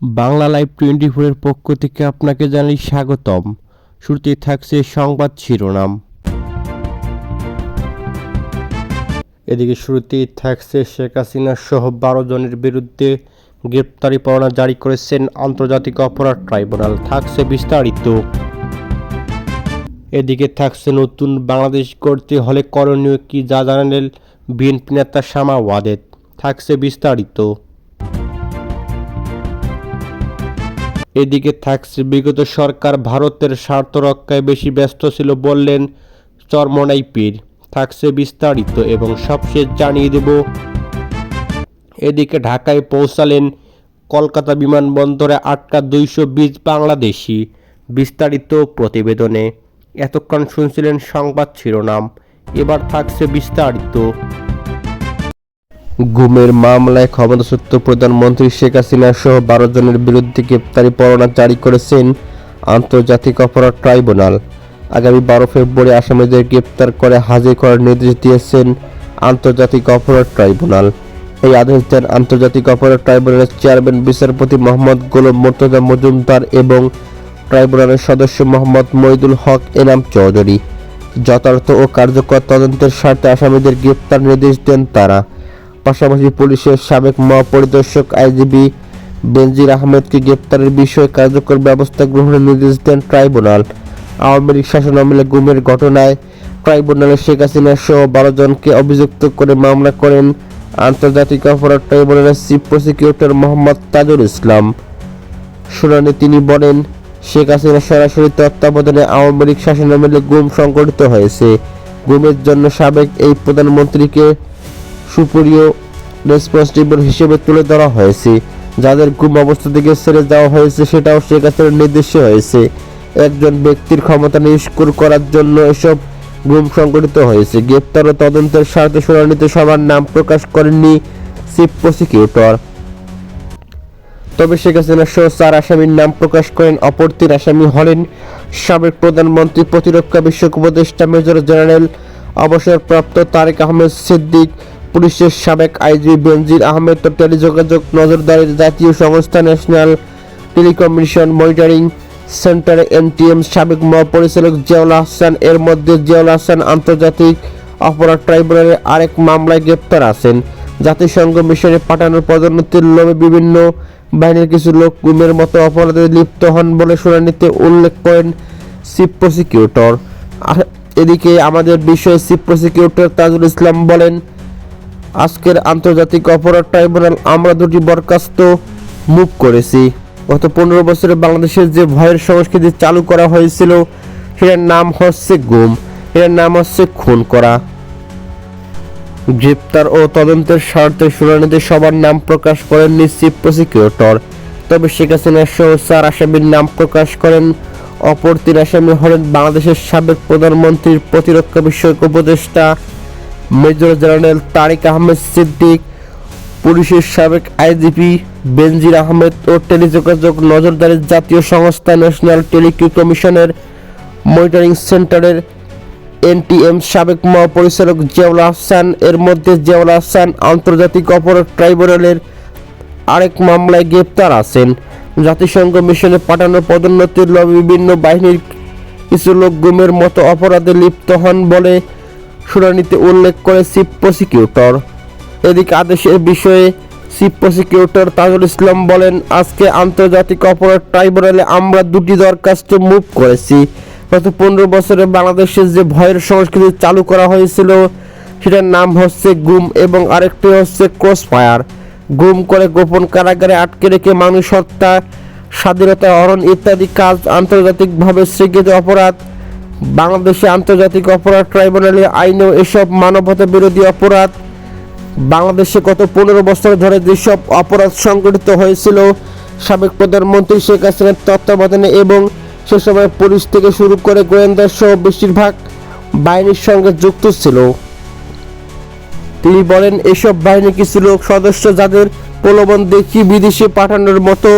Bangla live twenty ফোরের পক্ষ থেকে আপনাকে জানাই স্বাগতম। শুরুতে থাকছে সংবাদ শিরোনাম। এদিকে শুরুতেই থাকছে শেখ হাসিনা সহ বারো জনের বিরুদ্ধে গ্রেপ্তারি পরোয়ানা জারি করেছেন আন্তর্জাতিক অপরাধ ট্রাইব্যুনাল। থাকছে বিস্তারিত। এদিকে থাকছে নতুন বাংলাদেশ করতে হলে করণীয় কি যা জানালেন বিএনপি নেতা শামা ওয়াদেদ। থাকছে বিস্তারিত। এদিকে থাকছে বিগত সরকার ভারতের স্বার্থ রক্ষায় বেশি ব্যস্ত ছিল বললেন চরমনাই পীর। থাকছে বিস্তারিত এবং সবশেষ জানিয়ে দেব। এদিকে ঢাকায় পৌঁছালেন কলকাতা বিমানবন্দরে আটকা দুইশো বিশ বাংলাদেশি। বিস্তারিত প্রতিবেদনে। এতক্ষণ শুনছিলেন সংবাদ শিরোনাম। এবার থাকছে বিস্তারিত। গুমের মামলায় ক্ষমতাচ্যুত প্রধানমন্ত্রী শেখ হাসিনা সহ বারো জনের বিরুদ্ধে গ্রেপ্তারি পরোয়ানা জারি করেছেন আন্তর্জাতিক অপরাধ ট্রাইব্যুনাল। আগামী বারো ফেব্রুয়ারি আসামিদের গ্রেপ্তার করে হাজির করার নির্দেশ দিয়েছেন আন্তর্জাতিক অপরাধ ট্রাইব্যুনাল। এই আদেশ দেন আন্তর্জাতিক অপরাধ ট্রাইব্যুনালের চেয়ারম্যান, বিচারপতি মোহাম্মদ গোলাম মোর্তজা মজুমদার এবং ট্রাইব্যুনালের সদস্য মোহাম্মদ মইদুল হক এনাম চৌধুরী। যথার্থ ও কার্যকর তদন্তের স্বার্থে আসামিদের গ্রেপ্তার নির্দেশ দেন তারা। পাশাপাশি পুলিশের সাবেক মহাপরিদর্শক আইজিবি বেনজির আহমেদকে গ্রেপ্তারের বিষয়ে কার্যকর ব্যবস্থা গ্রহণের নির্দেশ দেন ট্রাইব্যুনাল। আওয়ামী লীগ শাসন আমলে গুমের ঘটনায় ট্রাইব্যুনালে শেখ হাসিনা সহ বারো জনকে অভিযুক্ত করে মামলা করেন আন্তর্জাতিক অপরাধ ট্রাইব্যুনালের চিফ প্রসিকিউটর মোহাম্মদ তাজুল ইসলাম। শুনানি তিনি বলেন, শেখ হাসিনা সরাসরি তত্ত্বাবধানে আওয়ামী লীগ শাসনামলে গুম সংগঠিত হয়েছে। গুমের জন্য সাবেক এই প্রধানমন্ত্রীকে সুপরিয় রেসপন্সিবল হিসেবে তুলে ধরা হয়েছে। যাদের গুম অবস্থা থেকে ছেড়ে দেওয়া হয়েছে, সেটাও শেখ হাসিনার নির্দেশে হয়েছে। একজন ব্যক্তির ক্ষমতা নিষ্কুর করার জন্য এসব গুম সংগঠিত হয়েছে। গ্রেপ্তার ও তদন্তের স্বার্থে শুনানিতে সবার নাম প্রকাশ করেননি চিফ প্রসিকিউটর তবে শেখ হাসিনা সহ চার আসামির নাম প্রকাশ করেন, অপর তিন আসামি হলেন সাবেক প্রধানমন্ত্রী প্রতিরক্ষা বিষয়ক উপদেষ্টা মেজর জেনারেল অবসরপ্রাপ্ত তারেক আহমেদ সিদ্দিক পুলিশের সাবেক আইজি বেনজির আহমেদ ও টেলিযোগাযোগ নজরদারির জাতীয় সংস্থা national telecommunication monitoring centre NTM সাবেক মহাপরিচালক জিয়াউল হাসান এর মধ্যে জিয়াউল হাসান আন্তর্জাতিক অপরাধ ট্রাইব্যুনালের আরেক মামলায় গ্রেপ্তার আছেন। জাতিসংঘ মিশনে পাঠানোর পদোন্নতির লোভে বিভিন্ন বাহিনীর কিছু লোক গুমের মতো অপরাধে লিপ্ত হন বলে শুনানিতে উল্লেখ করেন চিফ প্রসিকিউটর। এদিকে আমাদের বিষয়ে চিফ প্রসিকিউটর তাজুল ইসলাম বলেন আজকের আন্তর্জাতিক অপরাধ ট্রাইব্যুনাল আমরা দুটি বরখাস্ত মুভ করেছি। গত পনেরো বছরে বাংলাদেশের যে ভয়ের সংস্কৃতি চালু করা হয়েছিল, সেটার নাম হচ্ছে গুম। এটার নাম হচ্ছে খুন করা। গ্রেপ্তার ও তদন্তের স্বার্থে শুনানিতে সবার নাম প্রকাশ করেন চিফ প্রসিকিউটর। তবে শেখ হাসিনা সহ চার আসামির নাম প্রকাশ করেন অপর তিন আসামি হলেন বাংলাদেশের সাবেক প্রধানমন্ত্রীর প্রতিরক্ষা বিষয়ক উপদেষ্টা মেজর জেনারেল তারেক আহমেদ সিদ্দিক, পুলিশের সাবেক আইজিপি বেনজির আহমেদ ও টেলিযোগাযোগ নজরদারির জাতীয় সংস্থা ন্যাশনাল টেলিকমিশনের কমিশনের মনিটরিং সেন্টারের এনটিএম সাবেক মহাপরিচালক জিয়াউল আহসান এর মধ্যে জিয়াউল আহসান আন্তর্জাতিক অপরাধ ট্রাইব্যুনালের আরেক মামলায় গ্রেপ্তার আছেন। জাতিসংঘ মিশনে পাঠানো পদোন্নতির লবে বিভিন্ন বাহিনীর কিছু লোক গুমের মতো অপরাধে লিপ্ত হন বলে শুনানিতে উল্লেখ করে চিফ প্রসিকিউটর। এদিকে আদেশের বিষয়ে চিফ প্রসিকিউটর তাজুল ইসলাম বলেন, আজকে আন্তর্জাতিক অপরাধ ট্রাইব্যুনালে আমরা দুটি দরখাস্ত মুভ করেছি। গত পনেরো বছরে বাংলাদেশে যে ভয়ের সংস্কৃতি চালু করা হয়েছিল, সেটার নাম হচ্ছে গুম এবং আরেকটি হচ্ছে ক্রস ফায়ার গুম করে গোপন কারাগারে আটকে রেখে মানুষ হত্যা, স্বাধীনতা হরণ ইত্যাদি কাজ আন্তর্জাতিকভাবে স্বীকৃত অপরাধ বাংলাদেশে আন্তর্জাতিক অপরাধ ট্রাইব্যুনালের আইনেও এসব মানবতা বিরোধী অপরাধ। বাংলাদেশে গত পনেরো বছর ধরে যেসব অপরাধ সংগঠিত হয়েছিল, সাবেক প্রধানমন্ত্রী শেখ হাসিনার তত্ত্বাবধানে এবং সে সময় পুলিশ থেকে শুরু করে গোয়েন্দা সহ বেশিরভাগ বাহিনীর সঙ্গে যুক্ত ছিল। তিনি বলেন, এসব বাহিনী কিছু লোক সদস্য যাদের প্রলোভন দেখিয়ে বিদেশে পাঠানোর মতো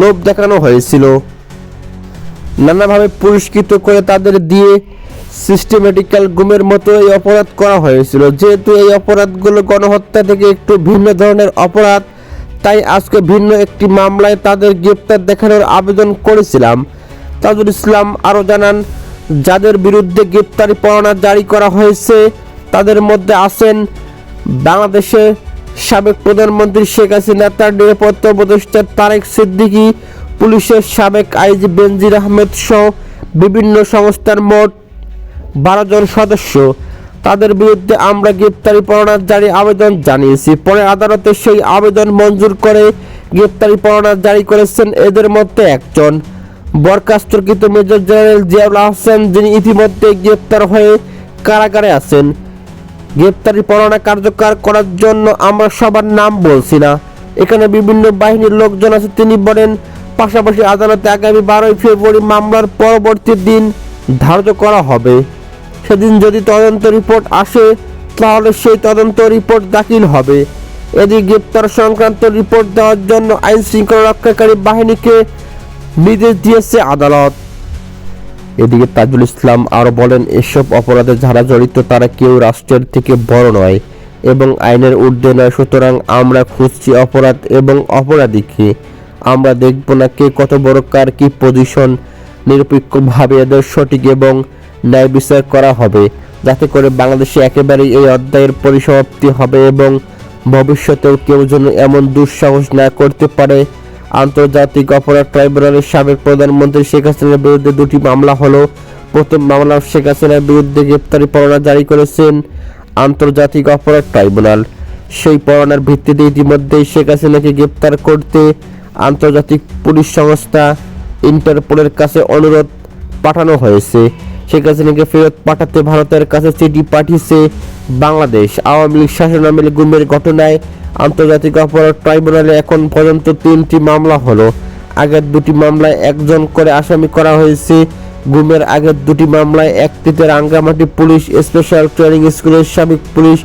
লোভ দেখানো হয়েছিল। নানাভাবে পুরস্কৃত করে তাদের দিয়ে সিস্টেমেটিক্যাল গুমের মতো এই অপরাধ করা হয়েছিল। যেহেতু এই অপরাধগুলো গণহত্যা থেকে একটু ভিন্ন ধরনের অপরাধ, তাই আজকে ভিন্ন একটি মামলায় তাদের গ্রেপ্তার দেখানোর আবেদন করেছিলাম। তাজুল ইসলাম আরও জানান, যাদের বিরুদ্ধে গ্রেপ্তারি পরোয়ানা জারি করা হয়েছে, তাদের মধ্যে আছেন বাংলাদেশে সাবেক প্রধানমন্ত্রী শেখ হাসিনা, তার নিরাপত্তা উপদেষ্টা তারেক সিদ্দিকী পুলিশের সাবেক আইজি বেনজির আহমেদ সহ বিভিন্ন সংস্থার মোট বারো জন সদস্য। তাদের বিরুদ্ধে আমরা গ্রেপ্তারি পরোয়ানা জারি আবেদন জানিয়েছি। পরে আদালতে সেই আবেদন মঞ্জুর করে গ্রেপ্তারি পরোয়ানা জারি করেছেন এদের মধ্যে একজন। বরখাস্তকৃত মেজর জেনারেল জিয়াউল আহসান, যিনি ইতিমধ্যে গ্রেপ্তার হয়ে কারাগারে আছেন। গ্রেপ্তারি পরোয়ানা কার্যকর করার জন্য আমরা সবার নাম বলছি না। এখানে বিভিন্ন বাহিনীর লোকজন আছে, তিনি বলেন পাশাপাশি আদালতে আগামী বারোই ফেব্রুয়ারি মামলার পরবর্তী দিন ধার্য করা হবে। সেদিন যদি তদন্ত রিপোর্ট আসে, তাহলে সেই তদন্ত রিপোর্ট দাখিল হবে। এদিকে গ্রেপ্তার সংক্রান্ত রিপোর্ট দেওয়ার জন্য আইন শৃঙ্খলা রক্ষাকারী বাহিনীকে নির্দেশ দিয়েছে আদালত। এদিকে তাজুল ইসলাম আরও বলেন, এসব অপরাধে যারা জড়িত, তারা কেউ রাষ্ট্রের থেকে বড় নয় এবং আইনের ঊর্ধ্বে নয়। সুতরাং আমরা খুঁজছি অপরাধ এবং অপরাধীকে। আমরা দেখব না কে কত বড় কার কি পজিশন নিরপেক্ষভাবে এদের সঠিক এবং ন্যায় বিচার করা হবে। যাতে করে বাংলাদেশে একেবারেই এই অধ্যায়ের পরিসমাপ্তি হবে এবং ভবিষ্যতেও কেউ যেন এমন দুঃসাহস না করতে পারে। আন্তর্জাতিক অপরাধ ট্রাইব্যুনালের সাবেক প্রধানমন্ত্রী শেখ হাসিনার বিরুদ্ধে দুটি মামলা হলো। প্রথম মামলা শেখ হাসিনার বিরুদ্ধে গ্রেপ্তারি পরোয়ানা জারি করেছেন আন্তর্জাতিক অপরাধ ট্রাইব্যুনাল। সেই পরোয়ানার ভিত্তিতে ইতিমধ্যেই শেখ হাসিনাকে গ্রেপ্তার করতে আন্তর্জাতিক পুলিশ সংস্থা ইন্টারপোলের কাছে অনুরোধ পাঠানো হয়েছে। শেখ হাসিনাকে ফেরত পাঠাতে ভারতের কাছে চিঠি পাঠিয়েছে বাংলাদেশ। আওয়ামী লীগ শাসনামলে গুমের ঘটনায় আন্তর্জাতিক অপরাধ ট্রাইব্যুনালে এখন পর্যন্ত তিনটি মামলা হলো। আগের দুটি মামলায় একজন করে আসামি করা হয়েছে। গুমের আগের দুটি মামলায় একটিতে রাঙ্গামাটি পুলিশ স্পেশাল ট্রেনিং স্কুলের সাবেক পুলিশ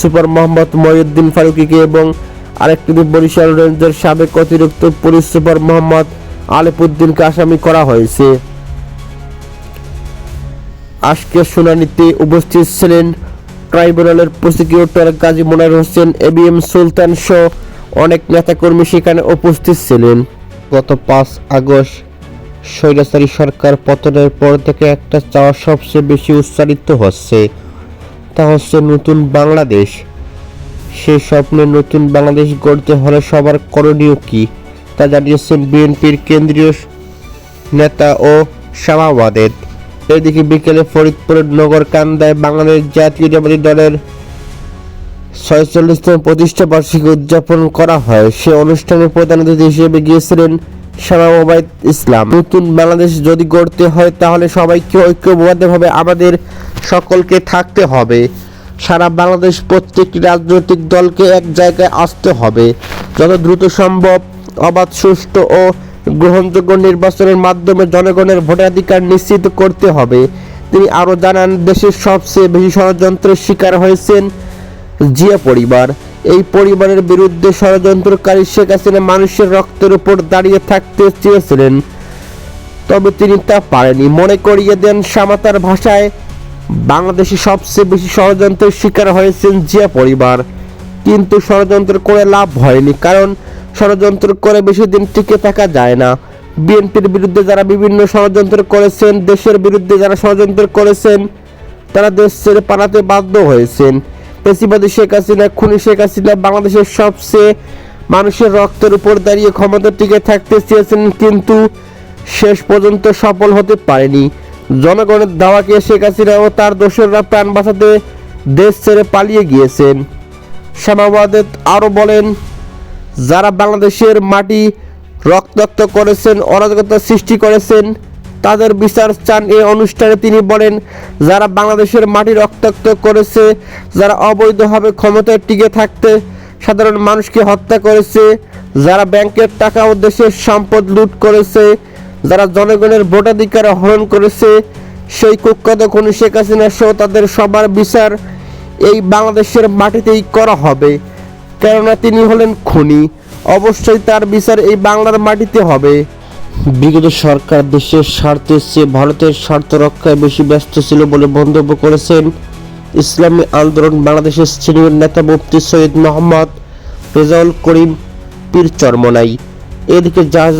সুপার মোহাম্মদ মহিউদ্দিন ফারুকিকে এবং আরেকটিতে বরিশাল রেঞ্জের সাবেক অতিরিক্ত পুলিশ সুপার মোহাম্মদ আলিপুদ্দিনকে আসামি করা হয়েছে। আজকের শুনানিতে উপস্থিত ছিলেন ট্রাইব্যুনালের প্রসিকিউটর গাজী মোনার হোসেন, এবিএম সুলতান সহ অনেক নেতাকর্মী সেখানে উপস্থিত ছিলেন। গত পাঁচ আগস্ট স্বৈরাচারী সরকার পতনের পর থেকে একটা চাওয়া সবচেয়ে বেশি উচ্চারিত হচ্ছে। তা হচ্ছে নতুন বাংলাদেশ। সে স্বপ্নে নতুন বাংলাদেশ গড়তে হলে সবার করণীয় কি? তা জানিয়েছেন বিএনপির কেন্দ্রীয় নেতা ও শামাওয়াদের এদিকে বিকেলে ফরিদপুরের নগরকান্দায় বাংলাদেশ জাতীয়তাবাদী দলের ছয়চল্লিশতম প্রতিষ্ঠা বার্ষিকী উদযাপন করা হয়। সে অনুষ্ঠানে প্রধান অতিথি হিসেবে গিয়েছিলেন শামা ইসলাম। নতুন বাংলাদেশ যদি গড়তে হয়, তাহলে সবাইকে ঐক্যবদ্ধভাবে আমাদের সকলকে থাকতে হবে। সারা বাংলাদেশ প্রত্যেকটি রাজনৈতিক দলকে এক জায়গায় আসতে হবে। যত দ্রুত সম্ভব অবাধ, সুষ্ঠু ও গ্রহণযোগ্য নির্বাচনের মাধ্যমে জনগণের ভোটাধিকার নিশ্চিত করতে হবে। তিনি আরও জানান, দেশের সবচেয়ে বেশি ষড়যন্ত্রের শিকার হয়েছেন জিয়া পরিবার। এই পরিবারের বিরুদ্ধে ষড়যন্ত্রকারী শেখ হাসিনা মানুষের রক্তের উপর দাঁড়িয়ে থাকতে চেয়েছিলেন। তবে তিনি তা পারেনি মনে করিয়ে দেন সামাতার ভাষায় বাংলাদেশে সবচেয়ে বেশি ষড়যন্ত্রের শিকার হয়েছেন জিয়া পরিবার। কিন্তু ষড়যন্ত্র করে লাভ হয়নি, কারণ ষড়যন্ত্র করে বেশি দিন টিকে থাকা যায় না। বিএনপির বিরুদ্ধে যারা বিভিন্ন ষড়যন্ত্র করেছেন, দেশের বিরুদ্ধে যারা ষড়যন্ত্র করেছেন, তারা দেশ ছেড়ে পালাতে বাধ্য হয়েছেন। পেশিবাদী শেখ হাসিনা, খুনি শেখ হাসিনা বাংলাদেশের সবচেয়ে মানুষের রক্তের উপর দাঁড়িয়ে ক্ষমতা টিকে থাকতে চেয়েছেন, কিন্তু শেষ পর্যন্ত সফল হতে পারেনি। জনগণের দাওয়াকে শেখ হাসিনা ও তার দোসররা প্রাণ বাঁচাতে দেশ ছেড়ে পালিয়ে গিয়েছেন। শ্যামাবাদেত আরও বলেন, যারা বাংলাদেশের মাটি রক্তাক্ত করেছেন, অরাজকতা সৃষ্টি করেছেন, তাদের বিচার চান এই অনুষ্ঠানে তিনি বলেন, যারা বাংলাদেশের মাটি রক্তাক্ত করেছে, যারা অবৈধভাবে ক্ষমতায় টিকে থাকতে সাধারণ মানুষকে হত্যা করেছে, যারা ব্যাংকের টাকা ও দেশের সম্পদ লুট করেছে যারা জনগণের ভোটাধিকার হরণ করেছে, সেই কুখ্যাত খুনি শেখ হাসিনা সহ তাদের সবার বিচার এই বাংলাদেশের মাটিতেই করা হবে। কেননা তিনি হলেন খুনি, অবশ্যই তার বিচার এই বাংলার মাটিতে হবে। বিগত সরকার দেশের স্বার্থের চেয়ে ভারতের স্বার্থ রক্ষায় বেশি ব্যস্ত ছিল বলে মন্তব্য করেছেন ইসলামী আন্দোলন বাংলাদেশের সিনিয়র নেতা মুফতি সৈয়দ মোহাম্মদ রেজাউল করিম পীর চরমনাই এদিকে জাহাজ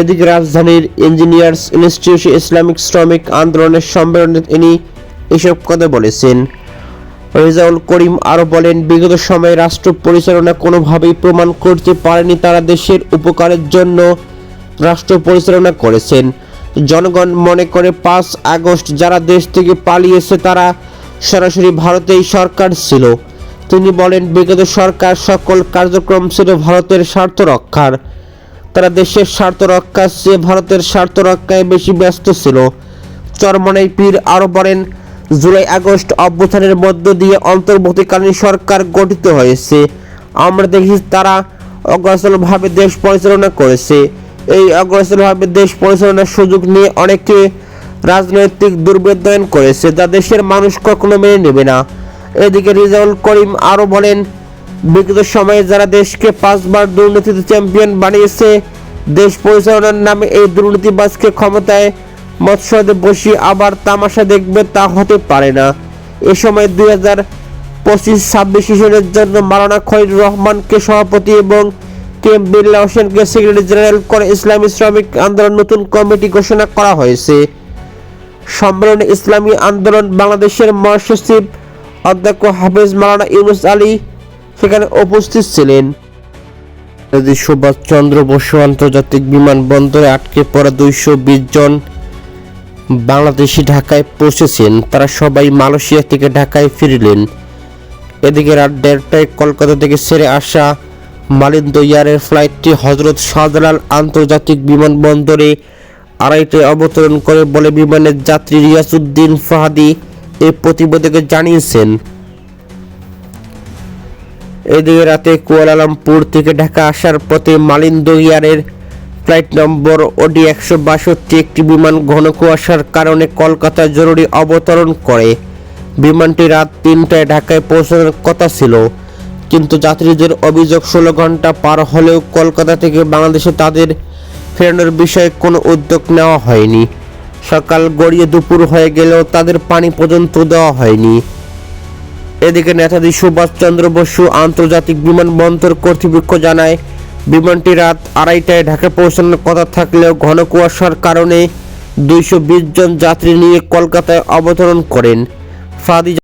এদিকে রাজধানীর ইঞ্জিনিয়ার্স ইনস্টিটিউশন ইসলামিক শ্রমিক আন্দোলনের সম্মেলনে তিনি এসব কথা বলেছেন। রেজাউল করিম আরও বলেন, বিগত সময়ে রাষ্ট্র পরিচালনা কোনোভাবেই প্রমাণ করতে পারেনি তারা দেশের উপকারের জন্য রাষ্ট্র পরিচালনা করেছেন। জনগণ মনে করে, পাঁচ আগস্ট যারা দেশ থেকে পালিয়েছে তারা সরাসরি ভারতেই সরকার ছিল। তিনি বলেন, বিগত সরকার সকল কার্যক্রম ছিল ভারতের স্বার্থ রক্ষার। তারা দেশের স্বার্থ রক্ষার চেয়ে ভারতের স্বার্থ রক্ষায় বেশি ব্যস্ত ছিল। চরমনাই পীর আরও বলেন, জুলাই আগস্ট অভ্যুত্থানের মধ্য দিয়ে অন্তর্বর্তীকালীন সরকার গঠিত হয়েছে। আমরা দেখি তারা অগ্রসরভাবে দেশ পরিচালনা করেছে। এই অগ্রসরভাবে দেশ পরিচালনার সুযোগ নিয়ে অনেকে রাজনৈতিক দুর্বৃত্তায়ন করেছে, যা দেশের মানুষ কখনো মেনে নেবে না। এদিকে রিজাউল করিম আরও বলেন বিগত সময়ে যারা দেশকে পাঁচবার দুর্নীতিতে চ্যাম্পিয়ন বানিয়েছে, দেশ পরিচালনার নামে এই দুর্নীতিবাজকে ক্ষমতায় মৎস্যদে বসিয়ে আবার তামাশা দেখবে তা হতে পারে না। এ সময় দুই হাজার পঁচিশ ছাব্বিশ সেশনের জন্য মারানা খলিল রহমানকে সভাপতি এবং কে এম বিল্লা হোসেনকে সেক্রেটারি জেনারেল করে ইসলামী শ্রমিক আন্দোলন নতুন কমিটি ঘোষণা করা হয়েছে। সম্মেলনে ইসলামী আন্দোলন বাংলাদেশের মহাসচিব অধ্যক্ষ হাফেজ মাওলানা ইউনুস আলী সেখানে উপস্থিত ছিলেন। সুভাষচন্দ্র বসু আন্তর্জাতিক বিমানবন্দরে আটকে পড়া দুইশো বিশ জন বাংলাদেশি ঢাকায় পৌঁছেছেন, তারা সবাই মালয়েশিয়া থেকে ঢাকায় ফিরলেন। এদিকে রাত দেড়টায় কলকাতা থেকে ছেড়ে আসা মালিন্দ ইয়ারের ফ্লাইটটি হজরত শাহজালাল আন্তর্জাতিক বিমানবন্দরে আড়াইটায় অবতরণ করে বলে বিমানের যাত্রী রিয়াসুদ্দিন ফাহাদি এই প্রতিবেদকে জানিয়েছেন। এদিকে রাতে কুয়ালালামপুর থেকে ঢাকা আসার পথে মালিন্দ ইয়ারের ফ্লাইট নম্বর ওডি একশো বাষট্টি একটি বিমান ঘন কুয়াশার কারণে কলকাতায় জরুরি অবতরণ করে। বিমানটি রাত তিনটায় ঢাকায় পৌঁছানোর কথা ছিল। কিন্তু যাত্রীদের অভিযোগ ষোলো ঘণ্টা পার হলেও কলকাতা থেকে বাংলাদেশে তাদের ফেরানোর বিষয়ে কোনো উদ্যোগ নেওয়া হয়নি। সকাল গড়িয়ে দুপুর হয়ে গেলেও তাদের পানি পর্যন্ত দেওয়া হয়নি। এদিকে নেতাজি সুভাষচন্দ্র বসু আন্তর্জাতিক বিমানবন্দর কর্তৃপক্ষ জানায়, বিমানটি রাত আড়াইটায় ঢাকা পৌঁছানোর কথা থাকলেও ঘন কুয়াশার কারণে দুইশো বিশ জন যাত্রী নিয়ে কলকাতায় অবতরণ করেন। ফাদি